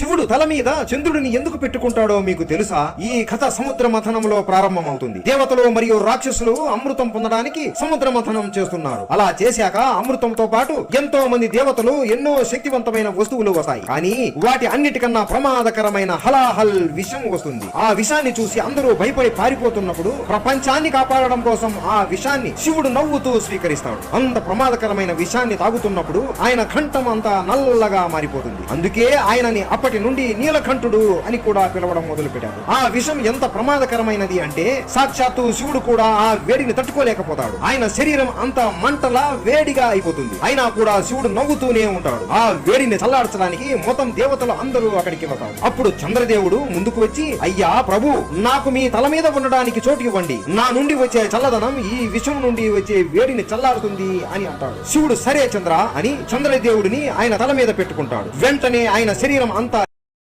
శివుడు తల మీద చంద్రుడిని ఎందుకు పెట్టుకుంటాడో మీకు తెలుసా? ఈ కథ సముద్ర మథనంలో ప్రారంభమవుతుంది. దేవతలు మరియు రాక్షసులు అమృతం పొందడానికి సముద్ర మథనం చేస్తున్నారు. అలా చేశాక అమృతంతో పాటు ఎంతో మంది దేవతలు ఎన్నో శక్తివంతమైన వస్తువులు వస్తాయి. కానీ వాటి అన్నిటికన్నా ప్రమాదకరమైన హలాహల్ విషం వస్తుంది. ఆ విషాన్ని చూసి అందరూ భయపడి పారిపోతున్నప్పుడు ప్రపంచాన్ని కాపాడడం కోసం ఆ విషాన్ని శివుడు నవ్వుతూ స్వీకరిస్తాడు. అంత ప్రమాదకరమైన విషాన్ని తాగుతున్నప్పుడు ఆయన కంఠం అంతా నల్లగా మారిపోతుంది. అందుకే ఆయనని అప్పటి నుండి నీలకంఠుడు అని కూడా పిలవడం మొదలు పెట్టారు ఆ విషం ఎంత ప్రమాదకరమైనది అంటే సాక్షాత్తు శివుడు కూడా ఆ వేడిని తట్టుకోలేకపోతాడు. ఆయన శరీరం అంత మంటలా వేడిగా అయిపోతుంది. అయినా కూడా శివుడు నవ్వుతూనే ఉంటాడు. ఆ వేడిని చల్లార్చడానికి మొత్తం దేవతలు అందరూ అక్కడికి వెళ్తారు అప్పుడు చంద్రదేవుడు ముందుకు వచ్చి అయ్యా ప్రభు నాకు మీ తల మీద ఉండడానికి చోటు ఇవ్వండి. నా నుండి వచ్చే చల్లదనం ఈ విషం నుండి వచ్చే వేడిని చల్లారుతుంది అని అంటాడు. శివుడు సరే చంద్ర అని చంద్రదేవుడిని ఆయన తల మీద పెట్టుకుంటాడు. వెంటనే ఆయన శరీరం అంతా